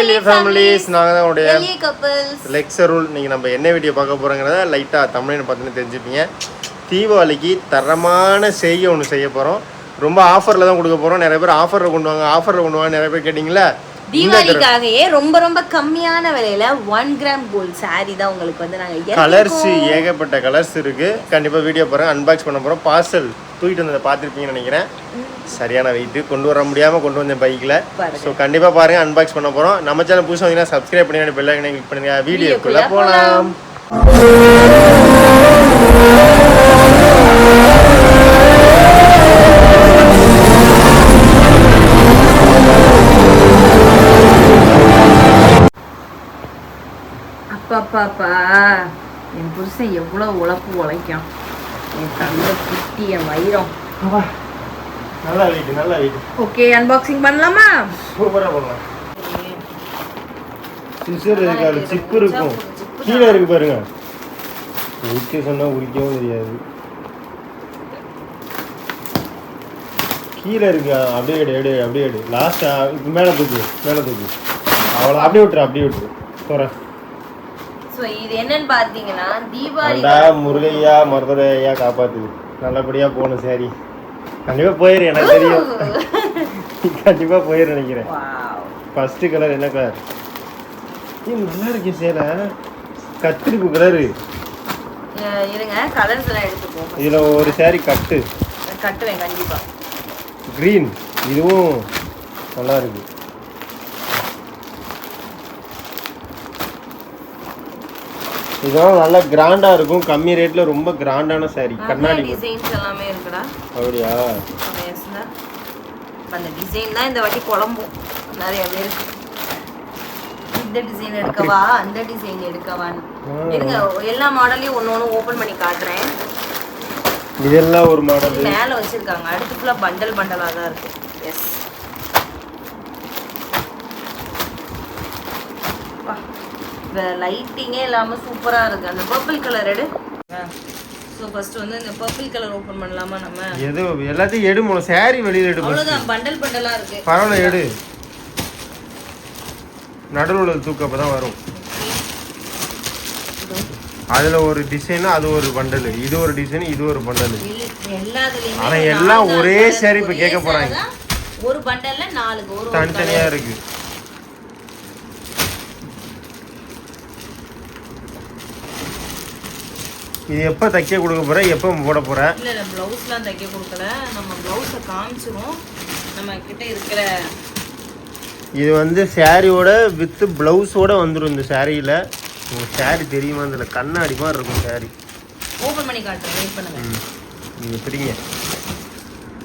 எளிய ஃபேமிலிஸ் நாங்கள் தான் உடைய லெக்சர் ரூல் நீங்கள் நம்ம என்ன வீடியோ பார்க்க போகிறோங்கிறத லைட்டாக தமிழ்னு பார்த்துன்னு தெரிஞ்சுப்பீங்க. தீபாவளிக்கு தரமான செய்கை ஒன்று செய்ய போகிறோம் ரொம்ப ஆஃபரில் தான் கொடுக்க போகிறோம் நிறைய பேர் ஆஃபரில் கொண்டு வாங்க ஆஃபரில் கொண்டு வாங்க நிறைய பேர் கேட்டிங்களா தீபாவளிக்காகவே ரொம்ப ரொம்ப கம்மியான விலையில ஒன் கிராம் கோல்ட் saree தான் உங்களுக்கு வந்து நாங்க கலர்ஸ். ஏகப்பட்ட கலர்ஸ் இருக்கு. கண்டிப்பாக வீடியோ போகிறேன் அன்பாக்ஸ் பண்ண போகிறோம் பார்சல் தூக்கிட்டு வந்ததை பார்த்துருப்பீங்கன்னு நினைக்கிறேன். சரியான வெயிட்டு கொண்டு வர முடியாமல் கொண்டு வந்தேன் பைக்கில் பாருங்க. ஸோ கண்டிப்பாக பாருங்கள் அன்பாக்ஸ் பண்ண போகிறோம் நம்ம சேனல் புதுசாக வந்தீங்கன்னா சப்ஸ்கிரைப் பண்ணி பெல் ஐக்கனை கிளிக் பண்ணுங்க. வீடியோக்குள்ளே போகலாம் அப்பாப்பாப்பா என் புருஷன் எவ்வளவு உழைப்பு உழைக்கும் என் தங்க குட்டி என் வைரம் நல்லா வெயிட் நல்லா வெயிட் ஓகே அன்பாக்சிங் பண்ணலாமா? சூப்பராக பண்ணலாம். சிசர் இருக்காது சிப்பு இருக்கும். கீழே இருக்கு பாருங்க. உரிக்க சொன்னா உரிக்கவும் தெரியாது. கீழே இருக்கு அப்படியே எடு எடு அப்படியே எடு. லாஸ்டா மேலே தூக்கு மேலே தூக்கு. அவ்வளோ அப்படியே விட்டுரு அப்படியே விட்டுரு. போகிறேன் ஸோ இது என்னன்னு பார்த்தீங்கன்னா தீபாவளி முருகையா மருதரையா காப்பாத்துது நல்லபடியா போகணும் சரி கண்டிப்பா போயிரு எனக்கு தெரியும். கண்டிப்பா போயிரு நினைக்கிறேன். ஃபர்ஸ்ட் கலர் என்ன கலர் ஏய் நல்லா இருக்கு சேலை. கத்திரிப்பு கலரு இருங்க கலர்ஸ் எல்லாம் எடுத்துப்போம் இதுல ஒரு saree கட்டு. கட்டுவேன் கண்டிப்பா. க்ரீன் இதுவும் நல்லா இருக்கு. இதெல்லாம் நல்லா கிராண்டா இருக்கும். கம்மி ரேட்ல ரொம்ப கிராண்டான saree. கண்ணாடி. டிசைன்ஸ் எல்லாமே இருக்குடா. அப்படியா. அந்த டிசைன் தான் இந்த வாட்டி குழம்பும். நிறைய பேருக்கு. இந்த டிசைன் எடுக்கவா? அந்த டிசைன் எடுக்கவான்னு. இருங்க எல்லா மாடலையும் ஒன்று ஒன்று ஓப்பன் பண்ணி காட்டுறேன். இதெல்லாம் ஒரு மாடல் மேலே வச்சிருக்காங்க. அடுத்து ஃபுல்லாக பண்டல் பண்டலாக தான் இருக்கு. எஸ் லைட்டிங்கே இல்லாமல் சூப்பராக இருக்கு. அந்த பர்பிள் கலர் எடு. ஸோ ஃபர்ஸ்ட் வந்து இந்த பர்பிள் கலர் ஓப்பன் பண்ணலாமா நம்ம? எது எல்லாத்தையும் எடு மூலம் saree வெளியில எடு. அவ்வளோதான் பண்டல் பண்டலாக இருக்கு. பரவாயில்ல எடு. நடுவில் தூக்கு அப்பதான் வரும். அதுல ஒரு டிசைன் அது ஒரு பண்டல் இது ஒரு டிசைன் இது ஒரு பண்டல் ஆனா நாலு எல்லாம் நாலு ஒரே saree இப்ப கேட்க போறாங்க. தான். ஒரு பண்டல்ல நாலுக்கு ஒரு ஒரு தனித்தனியா colour. இருக்கு இது எப்ப தைக்க கொடுக்க போற எப்ப போட போற? இல்ல இல்ல பிளவுஸ்லாம் தைக்க கொடுக்கல. நம்ம பிளவுஸை காமிச்சிரும். நம்ம கிட்ட இருக்கிற இது வந்து சாரியோட வித் பிளவுஸோட வந்துடும் இந்த சாரியில உங்களுக்கு சாரி தெரியுமா? இதுல கண்ணாடி மாதிரி இருக்கும் சாரி ஓபன் பண்ணி காட்டுறேன். வெயிட் பண்ணுங்க. ம். நீங்கள் பிடிங்க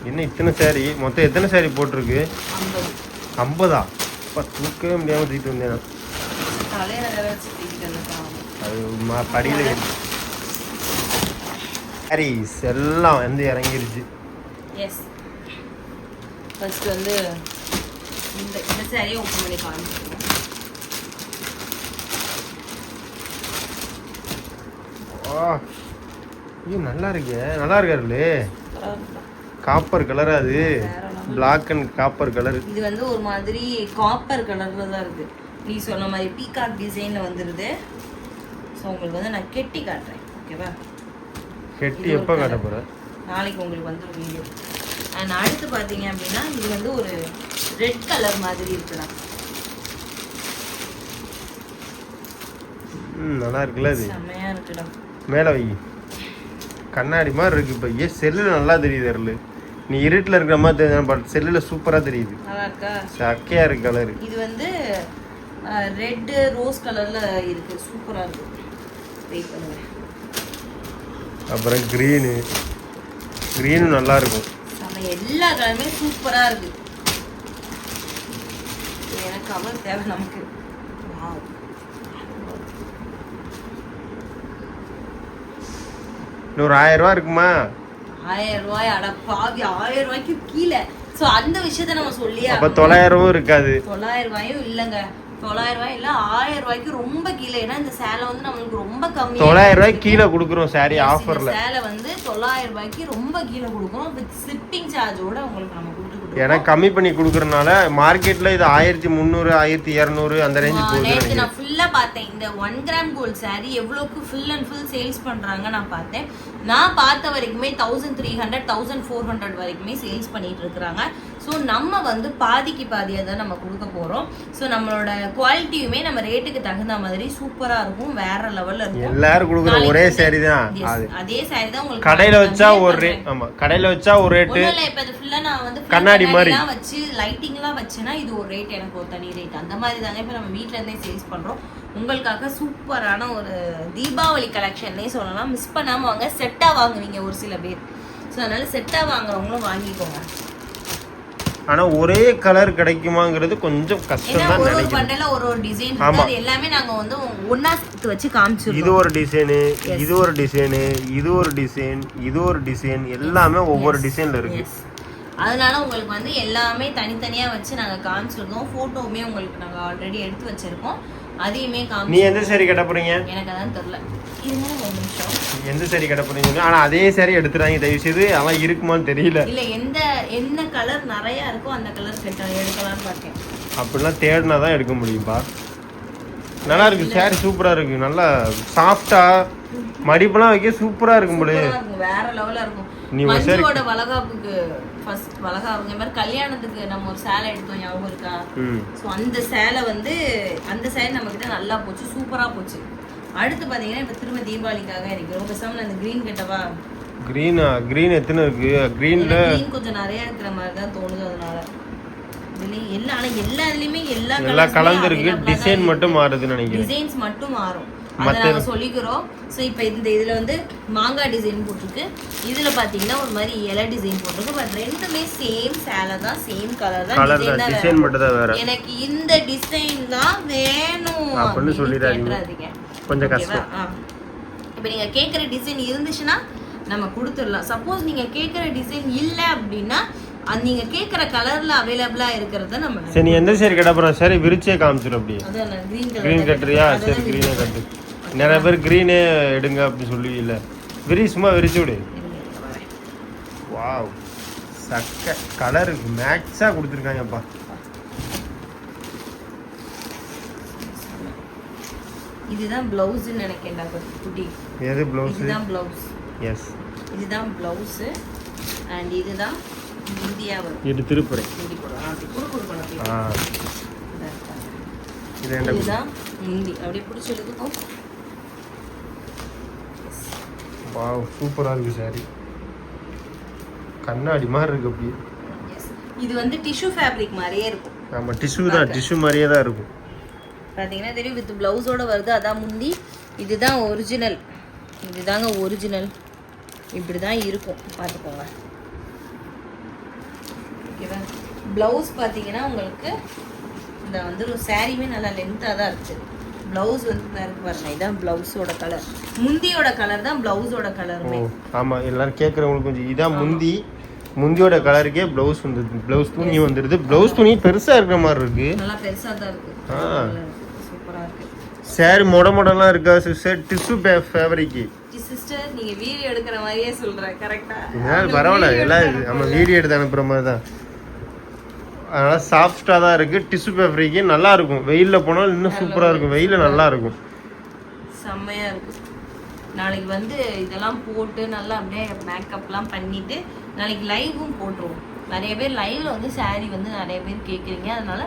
என்ன இத்தனை சாரி மொத்தம் எத்தனை சாரி போட்டிருக்கு? ஐம்பது. அப்பா தூக்கவே முடியாமல் தூக்கிட்டு வந்தேன். அது படியில் சாரீஸ் எல்லாம் வந்து இறங்கிருச்சு. எஸ் ஃபர்ஸ்ட் வந்து இந்த இந்த சாரியை ஓப்பன் பண்ணி காமிச்சிருக்கோம் ஆ ஐயோ நல்லா இருக்கே. நல்லா இருக்காருல்லே காப்பர் கலர் அது. பிளாக் அண்ட் காப்பர் கலர் இது வந்து ஒரு மாதிரி காப்பர் கலர்ல தான் இருக்கு. நீ சொன்ன மாதிரி பீகாக் டிசைன்ல வந்துருது. ஸோ உங்களுக்கு வந்து நான் கெட்டி காட்டுறேன். ஓகேவா கெட்டி எப்போ காட்ட போற? நாளைக்கு உங்களுக்கு வந்துடும் வீடியோ அண்ட் அடுத்து பார்த்தீங்க அப்படின்னா இது வந்து ஒரு ரெட் கலர் மாதிரி இருக்கலாம். ம் நல்லா இருக்குல்ல அது. செம்மையா இருக்குடா. மேலே வை. கண்ணாடி மாதிரி இருக்கு இப்போ. ஏன் செல்லில் நல்லா தெரியுது அருள். நீ இருட்டில் இருக்கிற மாதிரி தெரிஞ்சா பட் செல்லில் சூப்பராக தெரியுது. நல்லா இருக்கா? சக்கையாக இருக்கு கலரு இது வந்து ரெட்டு ரோஸ் கலர்ல இருக்கு. சூப்பரா இருக்கு. வெயிட் பண்ணுங்க. அப்புறம் க்ரீனு க்ரீனும் நல்லா இருக்கும் செம்ம எல்லா கலருமே சூப்பரா இருக்கு. எனக்கு கவர் தேவை நமக்கு. இன்னொரு ஆயிரம் ரூபா இருக்குமா? ஆயிரம் ரூபாய் அட பாவி ஆயிரம் ரூபாய்க்கு கீழே. சோ அந்த விஷயத்த நம்ம சொல்லியே அப்போ ஆகணும். தொள்ளாயிரமும் இருக்காது. தொள்ளாயிரம் ரூபாயும் இல்லைங்க. தொள்ளாயிரம் ரூபாய் இல்ல ஆயிரம் ரூபாய்க்கு ரொம்ப கீழே. ஏன்னா இந்த சேலை வந்து நம்மளுக்கு ரொம்ப கம்மி. தொள்ளாயிரம் ரூபாய்க்கு கீழே கொடுக்குறோம் சாரி ஆஃபரில் சேலை வந்து தொள்ளாயிரம் ரூபாய்க்கு ரொம்ப கீழே கொடுக்குறோம். வித் ஷிப்பிங் சார்ஜோட உங்களுக்கு நம்ம கொடுத்துக்கிட்டு ஏன்னா கம்மி பண்ணி கொடுக்கறனால மார்க்கெட்ல இது ஆயிரத்தி முந்நூறு ஆயிரத்தி இரநூறு அந்த ரேஞ்சு போகுது நான் ஃபுல்லா பார்த்தேன். இந்த ஒன் கிராம் கோல்ட் saree எவ்வளோக்கு ஃபுல் அண்ட் ஃபுல் சேல்ஸ் பண்றாங்க நான் பார்த்தேன். நான் பார்த்த வரைக்குமே thousand three hundred thousand four hundred வரைக்குமே சேல்ஸ் பண்ணிட்டு இருக்கிறாங்க. ஸோ நம்ம வந்து பாதிக்கு பாதியாக தான் நம்ம கொடுக்க போறோம். ஸோ நம்மளோட குவாலிட்டியுமே நம்ம ரேட்டுக்கு தகுந்த மாதிரி சூப்பரா இருக்கும். வேற லெவல்ல இருக்கும். எல்லாரும் கொடுக்குற ஒரே சேரீ தான். அது. saree தான் உங்களுக்கு கடையில வச்சா ஒரு. ரேட் ஆமா. கடையில வச்சா ஒரு ரேட்டு இல்ல, இப்ப இது ஆ நான் வந்து கண்ணாடி மாதிரி. வச்சு எல்லாம் வச்சேன்னா இது ஒரு rate, எனக்கு ஒரு தனி rate. அந்த மாதிரி தாங்க இப்ப நம்ம வீட்ல இருந்தே sales பண்றோம். உங்களுக்காக சூப்பரான ஒரு தீபாவளி கலெக்ஷன்னே சொல்லலாம். மிஸ் பண்ணாம வாங்க செட்டா வாங்குவீங்க ஒரு சில பேர். ஸோ அதனால செட்டா வாங்குறவங்களும் வாங்கிக்கோங்க. ஆனா ஒரே கலர் கிடைக்குமாங்கிறது கொஞ்சம் கஷ்டம் தான் நினைக்கிறேன். பண்டல ஒரு ஒரு டிசைன் ஆமா. அது எல்லாமே நாங்க வந்து சேர்த்து வச்சு இது காமிச்சிருக்கோம் ஒரு டிசைனு இது ஒரு டிசைனு இது ஒரு டிசைன் இது ஒரு டிசைன் எல்லாமே ஒவ்வொரு டிசைன்ல இருக்கு. Yes. அதனால உங்களுக்கு வந்து எல்லாமே தனித்தனியா வச்சு நாங்க காமிச்சிருக்கோம். போட்டோவுமே உங்களுக்கு நாங்க ஆல்ரெடி எடுத்து வச்சிருக்கோம். அதையுமே நீ எந்த saree கட்ட போறீங்க? எனக்கு அதான் தெரியல. எந்த saree கட்ட போறீங்க ஆனா அதே saree எடுத்துறாங்க. தயவு செய்து அவன் இருக்குமான்னு தெரியல. இல்ல எந்த என்ன கலர் நிறைய இருக்கோ அந்த கலர் கட்ட எடுக்கலாம்னு பார்த்தேன். அப்படிலாம் தேடினா தான் எடுக்க முடியும்பா. நல்லா இருக்கு saree சூப்பரா இருக்கு. நல்லா சாஃப்டா மடிப்பெல்லாம் வைக்க சூப்பரா இருக்கும் போல வேற லெவல்ல இருக்கும். நீ saree மஞ்சுவோட வளகாப்புக்கு ஃபர்ஸ்ட் வளகாப்புங்க மாதிரி கல்யாணத்துக்கு நம்ம ஒரு சேலை எடுத்தோம் ஞாபகம் இருக்கா? ஸோ அந்த சேலை வந்து அந்த சேலை கிட்ட நல்லா போச்சு சூப்பரா போச்சு. அடுத்து பாத்தீங்கன்னா இப்ப திரும்ப தீபாவளிக்காக எனக்கு ரொம்ப பேசாம அந்த கிரீன் கட்டவா க்ரீனா க்ரீன் எத்தனை இருக்கு? க்ரீன்ல கிரீன் கொஞ்சம் நிறைய இருக்கிற மாதிரி தான் தோணுது அதனால. எல்லா ஆனா எல்லா இதுலயுமே எல்லா எல்லாம் கலந்துருக்கு டிசைன் மட்டும் மாறுதுன்னு நினைக்கிறேன். டிசைன்ஸ் மட்டும் மாறும். அதை நாங்க சொல்லிக்கிறோம். ஸோ இப்போ இந்த இதுல வந்து மாங்காய் டிசைன் போட்டிருக்கு. இதுல பாத்தீங்கன்னா ஒரு மாதிரி இலை டிசைன் போட்டிருக்கு. பட் ரெண்டுமே சேம் சேலை தான் சேம் கலர் தான். கலர் டிசைன் தான். தான் டிசைன் மட்டும் தான் வேற. எனக்கு இந்த டிசைன் தான் வேணும் அப்படின்னு சொல்லிடாதீங்க. கொஞ்சம்? ஆ. இப்போ நீங்க கேக்குற டிசைன் இருந்துச்சுன்னா நம்ம கொடுத்துடலாம். சப்போஸ் நீங்க கேக்குற டிசைன் இல்ல அப்படின்னா அது நீங்க கேக்குற கலர்ல அவைலபிளா இருக்கிறத நம்ம சரி எந்த சரி கட்ட போற சரி விரிச்சே காமிச்சிரு அப்படியே. க்ரீன் கட்டுறியா? சரி க்ரீனே கட்டு. நிறைய பேர் க்ரீனே எடுங்க அப்படி சொல்லுவீல்ல விரி சும்மா விரிச்சு விடு. வாவ் சக்க கலர் மேக்ஸா கொடுத்துருக்காங்கப்பா. இதுதான் பிளவுஸ்ன்னு நினைக்கிறேன்டா குட்டி. எது ப்ளவுஸு இதுதான் பிளவுஸ் எஸ் இதுதான் பிளவுஸ் அண்ட் இதுதான் இந்தியா இது திருப்புரை. இது இதுதான் முந்தி. அப்படியே பிடிச்சி வாவ் சூப்பராக இருக்கு சாரி கண்ணாடி மாதிரி இருக்கு அப்படியே. இது வந்து டிஷ்யூ ஃபேப்ரிக் மாதிரியே இருக்கும். ஆமாம் டிஷ்யூ தான் டிஷ்யூ மாதிரியே தான் இருக்கும். பார்த்தீங்கன்னா தெரியும் வித் ப்ளவுஸோட வருது அதான் முந்தி. இதுதான் ஒரிஜினல் இதுதாங்க ஒரிஜினல் இப்படி தான் இருக்கும். பார்த்துக்கோங்க. ஓகேவா ப்ளவுஸ் பார்த்தீங்கன்னா உங்களுக்கு இந்த வந்து ஒரு சாரியுமே நல்லா லென்த்தாக தான் இருக்குது. ப்ளவுஸ் வந்து இருக்கு பாருங்க. இதான் ப்ளவுஸோட கலர் முந்தியோட கலர் தான் ப்ளவுஸோட கலருமே ஆமாம் எல்லாரும் கேட்குறவங்களுக்கு கொஞ்சம் இதான் முந்தி முந்தியோட கலருக்கே ப்ளவுஸ் வந்துடுது ப்ளவுஸ் துணி வந்துடுது ப்ளவுஸ் துணி பெருசாக இருக்கிற மாதிரி இருக்கு. நல்லா பெருசாக தான் இருக்கு. ஆ. சூப்பராக இருக்கு. சாரி மொட மொடலாம் இருக்கா சிஸ்டர் டிஷ்யூ ஃபேவரிக்கு சிஸ்டர் நீங்க வீடியோ எடுக்கிற மாதிரியே சொல்ற கரெக்டா பரவாயில்ல. எல்லாம் நம்ம வீடியோ எடுத்து அனுப்புகிற மாதிரி தான். அதனால் சாஃப்டாக தான் இருக்குது டிஷ்யூ ஃபேப்ரிக்கு நல்லா இருக்கும். வெயிலில் போனால் இன்னும் சூப்பராக இருக்கும். வெயிலில் நல்லா இருக்கும். செம்மையா இருக்கு நாளைக்கு வந்து இதெல்லாம் போட்டு நல்லா அப்படியே மேக்கப்லாம் பண்ணிட்டு நாளைக்கு லைவும் போட்டுருவோம். நிறைய பேர் லைவ்ல வந்து saree வந்து நிறைய பேர் கேட்குறீங்க அதனால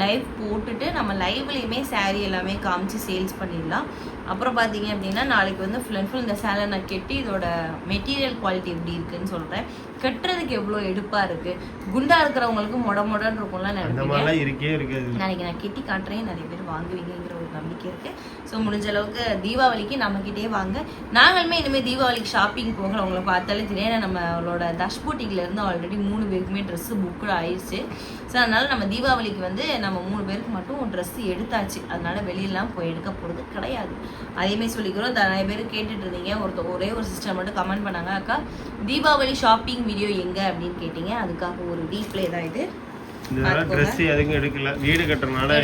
லைவ் போட்டுட்டு நம்ம லைவ்லேயுமே saree எல்லாமே காமிச்சு சேல்ஸ் பண்ணிடலாம். அப்புறம் பார்த்தீங்க அப்படின்னா நாளைக்கு வந்து ஃபுல் அண்ட் ஃபுல் இந்த சேலை நான் கெட்டி இதோட மெட்டீரியல் குவாலிட்டி எப்படி இருக்குன்னு சொல்கிறேன் கட்டுறதுக்கு எவ்வளோ எடுப்பாக இருக்கு? குண்டா இருக்கிறவங்களுக்கு மொட மொடன்னு இருக்கும்ல அந்த நினைப்பீங்க. மாதிரிலாம் இருக்கே இருக்காது. நாளைக்கு நான் கெட்டி காட்டுறேன். நிறைய பேர் வாங்குவீங்கங்கிற ஒரு நம்பிக்கை இருக்கு. ஸோ முடிஞ்ச அளவுக்கு தீபாவளிக்கு நம்மக்கிட்டே வாங்க. நாங்களுமே இனிமேல் தீபாவளிக்கு ஷாப்பிங் போகல. உங்களை பார்த்தாலே திடீர்னு நம்மளோட தஷ் boutique-ல இருந்து ஆல்ரெடி மூணு பேருக்குமே ட்ரெஸ்ஸு புக்கு ஆயிடுச்சு ஸோ அதனால நம்ம தீபாவளிக்கு வந்து நம்ம மூணு பேருக்கு மட்டும் ட்ரெஸ் எடுத்தாச்சு. அதனால வெளியெல்லாம் போய் எடுக்க போகிறது கிடையாது. அதேமாதிரி சொல்லிக்கிறோம். நிறைய பேர் கேட்டுட்டு இருந்தீங்க. ஒருத்த ஒரே ஒரு சிஸ்டர் மட்டும் கமெண்ட் பண்ணாங்க அக்கா தீபாவளி ஷாப்பிங் வீடியோ எங்கே? அப்படின்னு கேட்டீங்க. அதுக்காக ஒரு ரீப்ளே தான் இது. ட்ரெஸ் எதுவும் எடுக்கல வீடு கட்டுறதுனால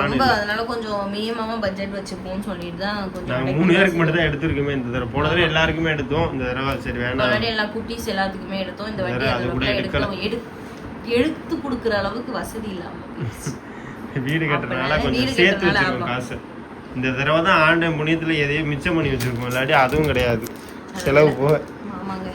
ரொம்ப. அதனால கொஞ்சம் மினிமமா பட்ஜெட் வச்சுப்போம்னு சொல்லிட்டு தான் கொஞ்சம் மூணு பேருக்கு மட்டும் தான் எடுத்திருக்கோமே. இந்த தடவை போன தடவை எல்லாருக்குமே எடுத்தோம். இந்த தடவை சரி முன்னாடி எல்லா குட்டீஸ் எல்லாத்துக்குமே எடுத்தோம். இந்த வாட்டி அது கூட எடுக்கல. எடுக்க எடு எடுத்து கொடுக்குற அளவுக்கு வசதி இல்லாம. வீடு கட்டுறதுனால கொஞ்சம் சேர்த்து வச்சிருக்கோம். காசு. இந்த தடவை தான் ஆண்ட புண்ணியத்துல எதையும் மிச்சம் பண்ணி வச்சிருக்கோம். இல்லாட்டி அதுவும் கிடையாது. செலவு போக. ஆமாங்க.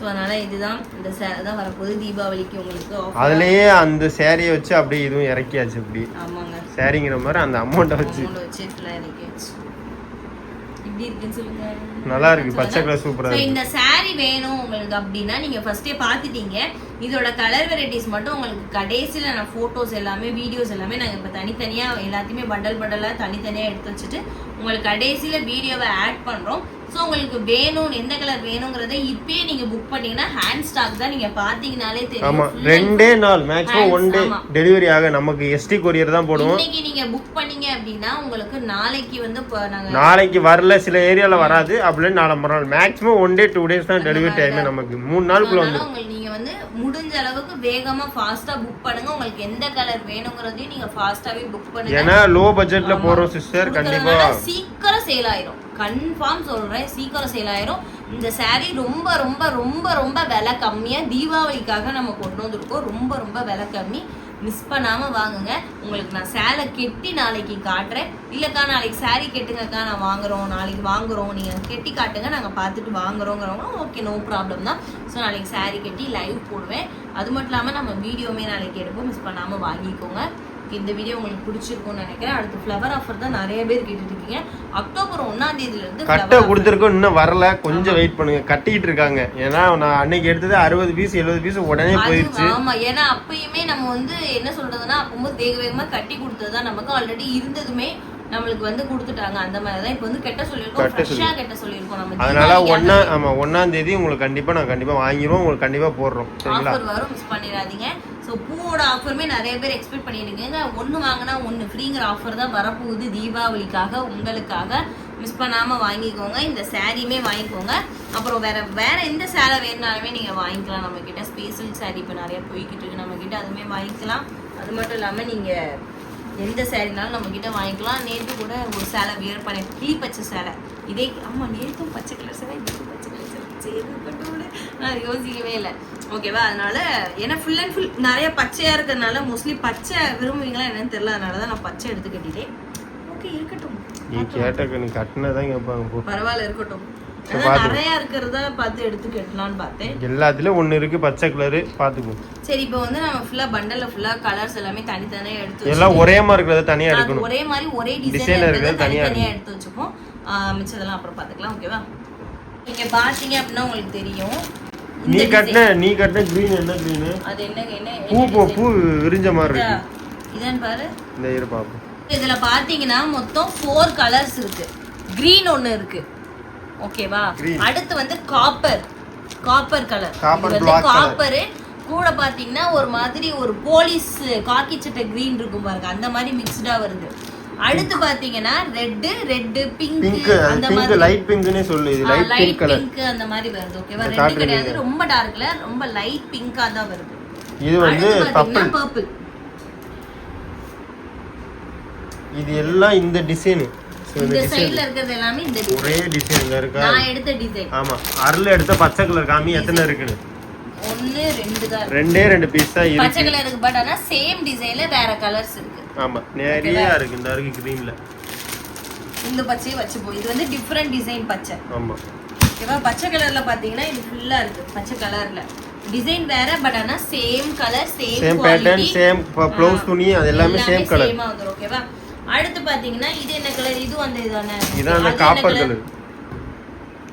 ஸோ அதனால இதுதான் இந்த சேலை தான் வரப்போகுது. தீபாவளிக்கு உங்களுக்கு. அதுலயே அந்த சேரியை வச்சு அப்படியே இதுவும் இறக்கியாச்சு இப்படி. ஆமாங்க. சேரிங்கிற மாதிரி அந்த அமௌண்ட்டை வச்சு. வச்சு ஃபுல்லாக இறக்கியாச்சு. இப்படி இருக்குன்னு சொல்லுங்க. நல்லா இருக்கு. பச்சை கலர் சூப்பரா இருக்கு. இந்த saree வேணும் உங்களுக்கு அப்படின்னா நீங்க ஃபர்ஸ்டே பார்த்துட்டீங்க. இதோட கலர் வெரைட்டிஸ் மட்டும் உங்களுக்கு கடைசியில் நான் ஃபோட்டோஸ் எல்லாமே வீடியோஸ் எல்லாமே நாங்கள் இப்போ தனித்தனியாக எல்லாத்தையுமே பண்டல் பண்டலாக தனித்தனியாக எடுத்து வச்சுட்டு உங்களுக்கு கடைசியில் வீடியோவை ஆட் பண்ணுறோம் ஸோ உங்களுக்கு வேணும் எந்த கலர் வேணுங்கிறத இப்பயே நீங்கள் புக் பண்ணீங்கன்னா ஹேண்ட் ஸ்டாக் தான் நீங்கள் பார்த்தீங்கனாலே ஆமா தெரியும் and ரெண்டே நாள் மேக்ஸிமம் ஒன் டே ஆமா. டெலிவரி ஆக நமக்கு எஸ்டி கொரியர் தான் போடுவோம். இன்னைக்கு நீங்க புக் பண்ணீங்க அப்படின்னா உங்களுக்கு நாளைக்கு வந்து நாங்க நாளைக்கு வரல சில ஏரியால வராது. அப்படின்னு நாளை மறுநாள் maximum one day two days தான் டெலிவரி டைம் நமக்கு. மூணு நாளுக்குள்ள வந்து உங்களுக்கு நீங்க வந்து முடிஞ்ச அளவுக்கு வேகமா ஃபாஸ்டா புக் பண்ணுங்க. உங்களுக்கு எந்த கலர் வேணுங்கிறதையும் நீங்க ஃபாஸ்டாவே புக் பண்ணுங்க. ஏன்னா லோ பட்ஜெட்ல போறோம் சிஸ்டர் கண்டிப்பா. சீக்கிரம் சேல் ஆயிரும். கன்ஃபார்ம் சொல்கிறேன் சீக்கிரம் சேல் ஆயிரும். இந்த சேரீ ரொம்ப ரொம்ப ரொம்ப ரொம்ப விலை கம்மியாக தீபாவளிக்காக நம்ம கொண்டு வந்திருக்கோம். ரொம்ப ரொம்ப விலை கம்மி. மிஸ் பண்ணாமல் வாங்குங்க. உங்களுக்கு நான் சேலை கெட்டி நாளைக்கு காட்டுறேன். இல்லைக்கா நாளைக்கு saree கெட்டுங்கக்கா நான் வாங்குகிறோம் நாளைக்கு வாங்குகிறோம் நீங்கள் கெட்டி காட்டுங்க. நாங்கள் பார்த்துட்டு வாங்குறோங்கிறவங்க ஓகே நோ ப்ராப்ளம் தான். ஸோ நாளைக்கு saree கெட்டி லைவ் போடுவேன். அது மட்டும் இல்லாமல் நம்ம வீடியோமே நாளைக்கு எடுப்போம். மிஸ் பண்ணாமல் வாங்கிக்கோங்க. இந்த வீடியோ உங்களுக்கு பிடிச்சிருக்கும்னு நினைக்கிறேன். அடுத்து ஃப்ளவர் ஆஃபர் தான் நிறைய பேர் கேட்டுட்டு இருக்கீங்க அக்டோபர் ஒன்னாம் தேதியில இருந்து கட்டை. கொடுத்துருக்கோம் இன்னும் வரல. கொஞ்சம் வெயிட் பண்ணுங்க. கட்டிக்கிட்டு இருக்காங்க. ஏன்னா நான் அன்னைக்கு எடுத்தது அறுபது பீஸ் எழுபது பீஸ் உடனே போயிருச்சு. ஆமா. ஏன்னா அப்பயுமே நம்ம வந்து என்ன சொல்றதுன்னா அப்போது வேக வேகமா கட்டி கொடுத்தது தான் நமக்கு ஆல்ரெடி இருந்ததுமே. நம்மளுக்கு வந்து கொடுத்துட்டாங்க. அந்த மாதிரி தான் இப்போ வந்து கெட்ட சொல்லியிருக்கோம். ஃப்ரெஷ்ஷாக கெட்ட சொல்லியிருக்கோம் நம்ம அதனால ஒன்னா ஆமா ஒன்னாம் தேதி உங்களுக்கு கண்டிப்பா நான் கண்டிப்பா வாங்கிடுவோம் உங்களுக்கு கண்டிப்பா போடுறோம். சரிங்களா? ஆஃபர் வரும் மிஸ் பண்ணிடாதீங்க. ஸோ பூவோட ஆஃபருமே நிறைய பேர் எக்ஸ்பெக்ட் பண்ணியிருக்கீங்க. ஒன்று வாங்கினா ஒன்று ஃப்ரீங்கிற ஆஃபர் தான் வரப்போகுது தீபாவளிக்காக உங்களுக்காக. மிஸ் பண்ணாம வாங்கிக்கோங்க. இந்த சாரியுமே வாங்கிக்கோங்க. அப்புறம் வேற வேற எந்த சேலை வேணுனாலுமே நீங்க வாங்கிக்கலாம். நம்ம கிட்ட ஸ்பெஷல் saree இப்போ நிறைய போய்கிட்டு இருக்கு. நம்ம கிட்ட அதுவுமே வாங்கிக்கலாம். அது மட்டும் இல்லாம நீங்க எந்த சேரீனாலும் நம்ம கிட்ட வாங்கிக்கலாம். நேற்று கூட ஒரு சேலை வியர் பண்ணேன். டீ பச்சை சேலை. இதே ஆமா நேற்றும் பச்சை கலர் சேலை இன்னைக்கும் பச்சை கலர் சேலை. சரி இருக்கட்டும் நான் யோசிக்கவே இல்லை. ஓகேவா அதனால ஏன்னா ஃபுல் அண்ட் ஃபுல் நிறைய பச்சையா இருக்கிறதுனால மோஸ்ட்லி பச்சை விரும்புவீங்களா என்னன்னு தெரியல. அதனால தான் நான் பச்சை எடுத்து கட்டிட்டேன். ஓகே இருக்கட்டும். நீ கேட்ட நீ கட்டினதான் கேட்பாங்க பரவாயில்ல இருக்கட்டும். நிறைய இருக்கிறத பார்த்து எடுத்து கட்டலாம்னு பார்த்தேன். எல்லாத்துலயும் ஒண்ணு இருக்கு பச்சை கலரு பாத்துக்கோ சரி இப்போ வந்து நம்ம ஃபுல்லா பண்டல்ல ஃபுல்லா கலர்ஸ் எல்லாமே தனித்தனியா எடுத்து எல்லாம் ஒரே மாதிரி இருக்கிறத தனியா அது எடுக்கணும். ஒரே மாதிரி ஒரே டிசைன்ல இருக்கிறது இருக்கிறது தனியா தனித்தனியா எடுத்து வச்சுப்போம். மிச்சதெல்லாம் அப்புறம் பார்த்துக்கலாம் ஓகேவா நீங்க பாத்தீங்க அப்படின்னா உங்களுக்கு தெரியும். நீ கட்டின நீ கட்டின green என்ன green? அது என்ன என்ன பூ விரிஞ்ச மாதிரி இருக்கு. பாரு. இந்த இரு பாப்போம் இதுல பாத்தீங்கன்னா மொத்தம் ஃபோர் கலர்ஸ் இருக்கு. கிரீன் ஒண்ணு இருக்கு. ஓகேவா. அடுத்து வந்து காப்பர் காப்பர் கலர். காப்பர் கூட பாத்தீங்கன்னா ஒரு மாதிரி ஒரு போலீஸ் காக்கி சட்டை கிரீன் இருக்கும் பாருங்க. அந்த மாதிரி மிக்ஸ்டா வருது. அடுத்து பாத்தீங்கன்னா ரெட் ரெட் பிங்க் பிங்க் அந்த மாதிரி. லைட் பிங்க்னே சொல்லு இது லைட் பிங்க் கலர் பிங்க் அந்த மாதிரி வருது. ஓகேவா? ரெட் கிடையாது. ரொம்ப டார்க்ல ரொம்ப லைட் பிங்கா தான் வருது. இது வந்து பர்பிள் இது எல்லாம் இந்த டிசைன் இந்த சைடுல இருக்கிறது எல்லாமே இந்த. ஒரே டிசைன்ல இருக்கா? நான் எடுத்த டிசைன் ஆமா. அருள் எடுத்த பச்சை கலர் காமி எத்தனை இருக்குன்னு? ஒன்னு ரெண்டு தான். ரெண்டே ரெண்டு பீஸ் தான் பச்சை இருக்கு கலர் இருக்கு பட் ஆனா சேம் டிசைன்ல வேற கலர்ஸ் இருக்கு. ஆமா. நிறைய இருக்கு. இந்த இருக்கு கிரீன்ல இந்த பச்சையை வச்சுப்போம் இது வந்து டிஃப்ரெண்ட் டிசைன் பச்சை. ஆமா. ஓகேவா பச்சை கலர்ல பாத்தீங்கன்னா இது ஃபுல்லா இருக்கு பச்சை கலர்ல டிசைன் வேற பட் ஆனா same colour same same pattern same blouse துணி அது எல்லாமே சேம் கலர் சேமா வந்துரும். ஓகேவா அடுத்து பாத்தீங்கன்னா இது என்ன கலர் இது அந்த இதான்? அந்த அது என்ன காப்பர்? கலர்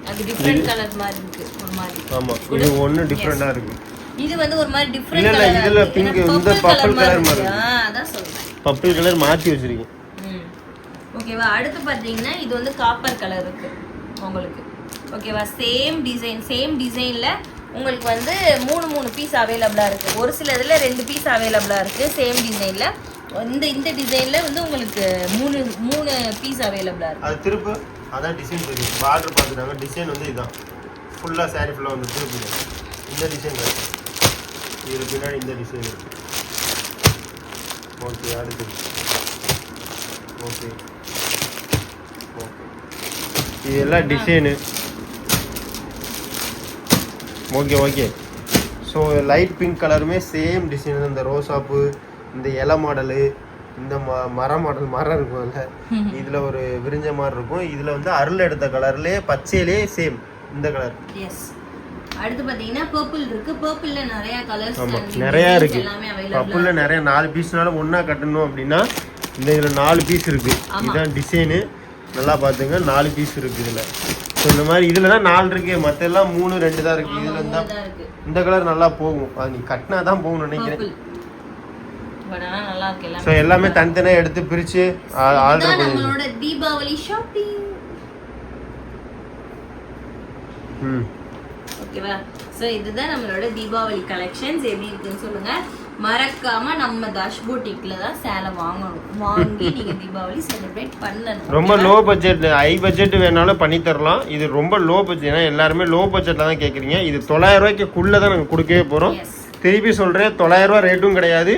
அது டிஃப்ரெண்ட் கலர் மாதிரி இருக்கு ஒரு மாதிரி. ஆமா இது ஒண்ணு டிஃப்ரெண்டா இருக்கு. இது வந்து ஒரு மாதிரி டிஃப்ரெண்ட் இல்ல, இதுல pink, இந்த purple colour மாதிரி ஆ அதான் சொல்றேன். பர்பிள் கலர் மாத்தி வச்சிருக்கேன். ஓகேவா அடுத்து பார்த்தீங்கன்னா இது வந்து காப்பர் கலர் இருக்கு உங்களுக்கு. ஓகேவா சேம் டிசைன் சேம் டிசைன்ல உங்களுக்கு வந்து மூணு மூணு பீஸ் அவைலபிளா இருக்கு. ஒரு சில இதுல ரெண்டு பீஸ் அவைலபிளா இருக்கு சேம் டிசைன்ல இந்த இந்த டிசைன்ல வந்து உங்களுக்கு மூணு மூணு பீஸ் அவைலபிளா இருக்கு. அது திருப்பு அதான் டிசைன் தெரியும் பார்டர் பார்த்துட்டாங்க டிசைன் வந்து இதுதான் ஃபுல்லாக சாரி ஃபுல்லாக வந்து திருப்பு இந்த டிசைன் இருக்கு இது பின்னாடி இந்த டிசைன் இருக்கு. ஓகே அடுத்து. ஓகே ஓகே இது எல்லாம் design okay okay so light pink கலருமே சேம் டிசைன் இந்த ரோசாப்பு இந்த இலை மாடலு இந்த ம மர மாடல் மரம் இருக்கும் அதில் இதில் ஒரு விரிஞ்ச மாதிரி இருக்கும். இதில் வந்து அருள் எடுத்த கலர்லேயே பச்சையிலே சேம் இந்த கலர் எஸ் அடுத்து பாத்தீங்கன்னா பர்பிள் இருக்கு. பர்பிள்ல நிறைய கலர்ஸ் ஆமாம் நிறையா இருக்கு. எல்லாமே அவைலபிள் கப்புளில் நிறைய நாலு பீஸ்னாலும் ஒன்றா கட்டணும் அப்படின்னா இந்த இதில் நாலு பீஸ் இருக்கு. இதுதான் டிசைனு நல்லா பார்த்துங்க நாலு பீஸ் இருக்கு இதில். ஸோ இந்த மாதிரி இதில் தான் நாலு இருக்கு. மற்ற எல்லாம் மூணு ரெண்டு தான் இருக்கு. இதில் இருக்கு. இந்த கலர் நல்லா போகும். அது நீ கட்டினா தான் போகும்னு நினைக்கிறேன் பர்பிள் பட் ஆனா நல்லா இருக்கு எல்லாமே ஸோ எல்லாமே. தனித்தனியாக எடுத்து பிரித்து ஆர்டர் பண்ணி நம்மளோட தீபாவளி ஷாப்பிங் ம். ஓகேவா ஸோ இதுதான் நம்மளோட தீபாவளி கலெக்ஷன்ஸ் எப்படி இருக்குன்னு சொல்லுங்க. மறக்காம நம்ம தஷ் பூட்டிக்ல தான் சேலை வாங்கணும். வாங்கி நீங்க தீபாவளி செலிப்ரேட் பண்ணணும் ரொம்ப லோ பட்ஜெட் ஹை பட்ஜெட் வேணாலும் பண்ணி தரலாம். இது ரொம்ப லோ பட்ஜெட் ஏன்னா எல்லாருமே லோ பட்ஜெட்டில் தான் கேட்குறீங்க இது தொள்ளாயிரம் ரூபாய்க்குள்ளே தான் நாங்கள் கொடுக்கவே போகிறோம் திருப்பி சொல்கிறேன் தொள்ளாயிரம் ரூபா ரேட்டும் கிடையாது.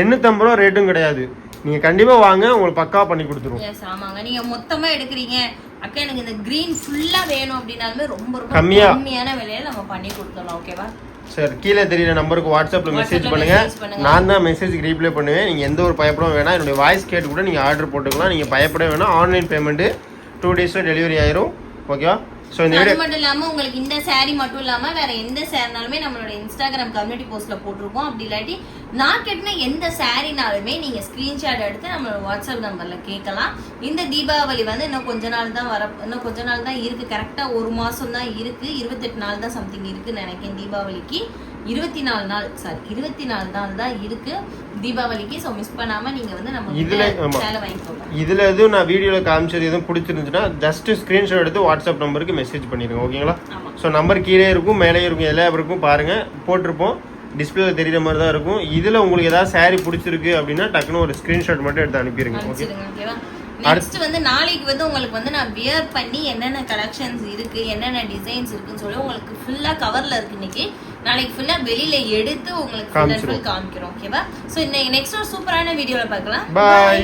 எண்ணூற்றம்பது ரூபா ரேட்டும் கிடையாது. நீங்கள் கண்டிப்பாக வாங்க உங்களுக்கு பக்காவாக பண்ணி கொடுத்துருவோம். எஸ் ஆமாங்க. நீங்க மொத்தமா எடுக்கிறீங்க. அக்கா எனக்கு இந்த கிரீன் ஃபுல்லா வேணும் அப்படின்னாலுமே ரொம்ப ரொம்ப கம்மியா. கம்மியான விலையில நம்ம பண்ணி கொடுத்துடலாம் ஓகேவா சரி கீழே தெரியுற நம்பருக்கு வாட்ஸ்அப்பில் மெசேஜ் பண்ணுங்க. நான் தான் மெசேஜ் ரீப்ளை பண்ணுவேன். நீங்கள் எந்த ஒரு பயப்படவும் வேணாம். என்னுடைய வாய்ஸ் கேட்டு கூட நீங்கள் ஆர்டர் போட்டுக்கலாம். நீங்கள் பயப்பட வேணாம். ஆன்லைன் பேமெண்ட்டு டூ டேஸில் டெலிவரி ஆயிரும். ஓகேவா ஸோ இந்த அது வீடியோ மட்டும் இல்லாம உங்களுக்கு இந்த சேரீ மட்டும் இல்லாம வேற எந்த சேரினாலுமே நம்மளோட இன்ஸ்டாகிராம் கம்யூனிட்டி போஸ்ட்ல போட்டிருக்கோம். அப்படி இல்லாட்டி நான் கட்டின எந்த சாரினாலுமே நீங்க ஸ்கிரீன்ஷாட் எடுத்து நம்மளோட வாட்ஸ்அப் நம்பர்ல கேட்கலாம். இந்த தீபாவளி வந்து இன்னும் கொஞ்ச நாள் தான் வர இன்னும் கொஞ்ச நாள் தான் இருக்கு. கரெக்டா ஒரு மாசம் தான் இருக்கு. இருபத்தெட்டு நாள் தான் சம்திங் இருக்குன்னு நினைக்கிறேன் தீபாவளிக்கு. இருபத்தி நாலு நாள் சாரி இருபத்தி நாலு நாள் தான் இருக்கு. தீபாவளிக்கு ஸோ மிஸ் பண்ணாம நீங்க வந்து நம்ம இதுல. சேலை வாங்கிக்கோங்க இதில் எதுவும் நான் வீடியோவில் காமிச்சது எதுவும் பிடிச்சிருந்துச்சுன்னா ஜஸ்ட் ஸ்க்ரீன்ஷாட் எடுத்து வாட்ஸ்அப் நம்பருக்கு மெசேஜ் பண்ணிடுங்க ஓகேங்களா? ஸோ நம்பர் கீழே இருக்கும் மேலே இருக்கும் எல்லா இருக்கும் பாருங்கள் போட்டிருப்போம். டிஸ்பிளேல தெரியுற மாதிரி தான் இருக்கும். இதில் உங்களுக்கு ஏதாவது saree பிடிச்சிருக்கு அப்படின்னா டக்குன்னு ஒரு ஸ்க்ரீன்ஷாட் மட்டும் எடுத்து அனுப்பிடுங்க ஓகே ஓகேவா நெக்ஸ்ட் வந்து நாளைக்கு வந்து உங்களுக்கு வந்து நான் வியர் பண்ணி என்னென்ன கலெக்ஷன்ஸ் இருக்கு என்னென்ன டிசைன்ஸ் இருக்குன்னு சொல்லி உங்களுக்கு ஃபுல்லா கவர்ல இருக்கு இன்னைக்கு. நாளைக்கு ஃபுல்லா வெளியில எடுத்து உங்களுக்கு full காமிக்கிறோம் ஓகேவா ஸோ இன்னைக்கு நெக்ஸ்ட் ஒரு சூப்பரான வீடியோல பார்க்கலாம். பாய்